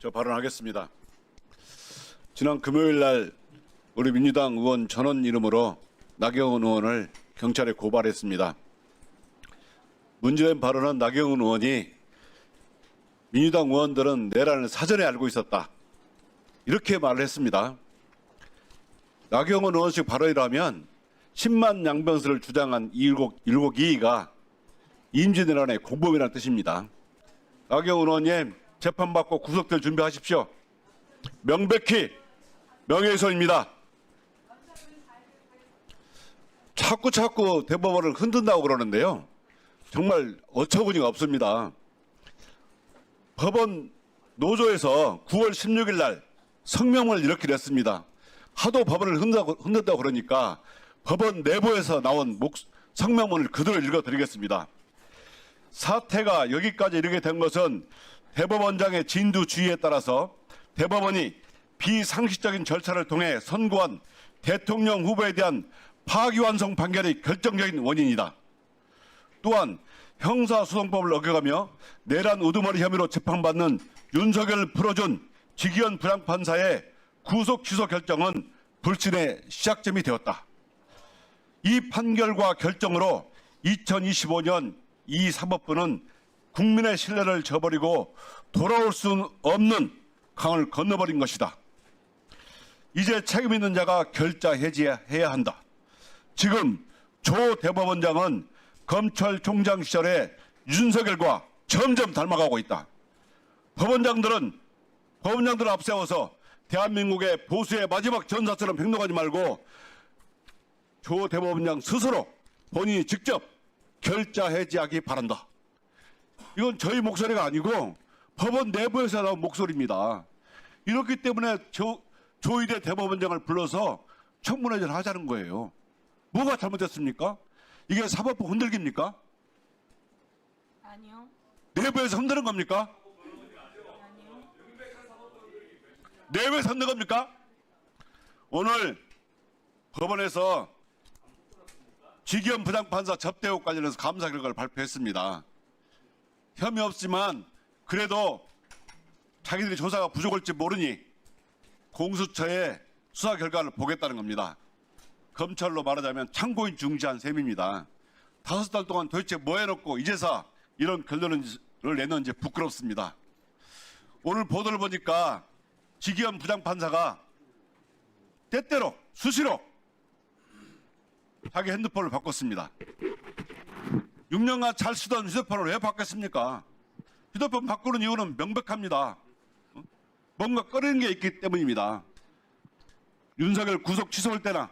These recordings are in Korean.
저 발언하겠습니다. 지난 금요일 날 우리 민주당 의원 전원 이름으로 나경원 의원을 경찰에 고발했습니다. 문제된 발언은 나경원 의원이 민주당 의원들은 내란을 사전에 알고 있었다. 이렇게 말을 했습니다. 나경원 의원식 발언이라면 10만 양병수를 주장한 일곱, 일곱 이의가 임진왜란의 공범이라는 뜻입니다. 나경원 의원님 재판받고 구속될 준비하십시오. 명백히 명예훼손입니다. 자꾸 자꾸 대법원을 흔든다고 그러는데요. 정말 어처구니가 없습니다. 법원 노조에서 9월 16일 날 성명을 이렇게 냈습니다. 하도 법원을 흔든다고, 그러니까 법원 내부에서 나온 목, 성명문을 그대로 읽어드리겠습니다. 사태가 여기까지 이르게 된 것은 대법원장의 진두 주의에 따라서 대법원이 비상식적인 절차를 통해 선고한 대통령 후보에 대한 파기환송 판결이 결정적인 원인이다. 또한 형사소송법을 어겨가며 내란 우두머리 혐의로 재판받는 윤석열을 풀어준 지기현 부장판사의 구속 취소 결정은 불신의 시작점이 되었다. 이 판결과 결정으로 2025년 이 사법부는 국민의 신뢰를 저버리고 돌아올 수 없는 강을 건너버린 것이다. 이제 책임 있는 자가 결자 해지해야 한다. 지금 조 대법원장은 검찰총장 시절에 윤석열과 점점 닮아가고 있다. 법원장들은 법원장들을 앞세워서 대한민국의 보수의 마지막 전사처럼 행동하지 말고 조 대법원장 스스로 본인이 직접 결자 해지하기 바란다. 이건 저희 목소리가 아니고 법원 내부에서 나온 목소리입니다. 이렇기 때문에 조, 조희대 대법원장을 불러서 청문회를 하자는 거예요. 뭐가 잘못됐습니까? 이게 사법부 흔들기입니까? 아니요. 내부에서 흔드는 겁니까? 아니요. 내부에서 흔든 겁니까? 오늘 법원에서 지기현 부장판사 접대 의혹 관련해서 감사 결과를 발표했습니다. 혐의 없지만 그래도 자기들이 조사가 부족할지 모르니 공수처의 수사 결과를 보겠다는 겁니다. 검찰로 말하자면 참고인 중지한 셈입니다. 다섯 달 동안 도대체 뭐 해놓고 이제서 이런 결론을 내는지 부끄럽습니다. 오늘 보도를 보니까 지기현 부장판사가 때때로 수시로 자기 핸드폰을 바꿨습니다. 6년간 잘 쓰던 휴대폰을 왜 바꿨습니까? 휴대폰 바꾸는 이유는 명백합니다. 어? 뭔가 꺼리는 게 있기 때문입니다. 윤석열 구속 취소할 때나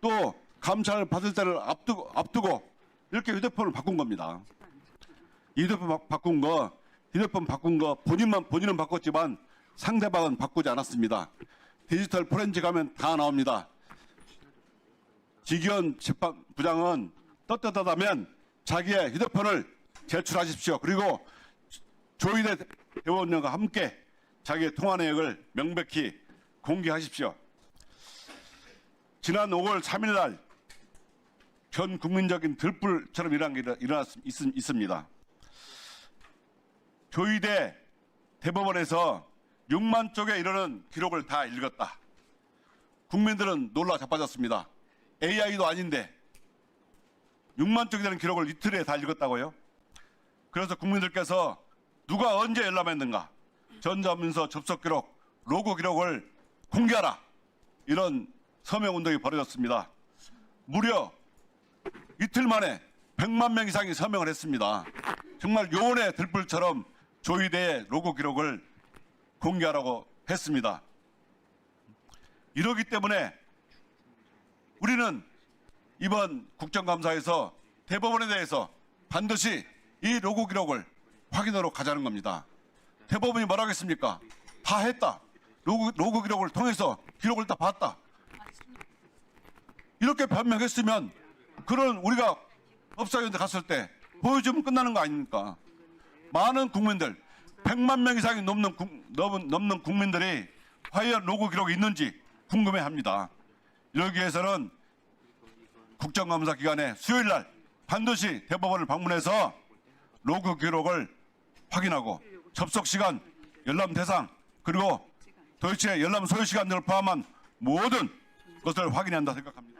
또 감찰을 받을 때를 앞두고, 앞두고 이렇게 휴대폰을 바꾼 겁니다. 이 휴대폰 바, 바꾼 거, 휴대폰 바꾼 거 본인만 본인은 바꿨지만 상대방은 바꾸지 않았습니다. 디지털 포렌식 하면 다 나옵니다. 지기현 재판부장은 떳떳하다면 자기의 휴대폰을 제출하십시오. 그리고 조희대 대법원장과 함께 자기의 통화 내역을 명백히 공개하십시오. 지난 5월 3일 날 전 국민적인 들불처럼 일어난 게 일어- 일어났 있, 있습니다. 조희대 대법원에서 6만 쪽에 이르는 기록을 다 읽었다. 국민들은 놀라 자빠졌습니다. AI도 아닌데 6만 쪽이 되는 기록을 이틀에 다 읽었다고요? 그래서 국민들께서 누가 언제 열람했는가? 전자문서 접속 기록, 로고 기록을 공개하라. 이런 서명 운동이 벌어졌습니다. 무려 이틀 만에 100만 명 이상이 서명을 했습니다. 정말 요원의 들불처럼 조희대의 로고 기록을 공개하라고 했습니다. 이러기 때문에 우리는 이번 국정감사에서 대법원에 대해서 반드시 이 로고 기록을 확인하러 가자는 겁니다. 대법원이 뭐라고 했습니까? 다 했다. 로고, 로고 기록을 통해서 기록을 다 봤다. 이렇게 변명했으면 그런 우리가 법사위원회 갔을 때 보여주면 끝나는 거 아닙니까? 많은 국민들, 100만 명 이상이 넘는, 넘는 국민들이 과연 로고 기록이 있는지 궁금해 합니다. 이러기 위해서는 국정감사 기간에 수요일 날 반드시 대법원을 방문해서 로그 기록을 확인하고 접속 시간, 열람 대상, 그리고 도대체 열람 소요 시간 등을 포함한 모든 것을 확인해야 한다 생각합니다.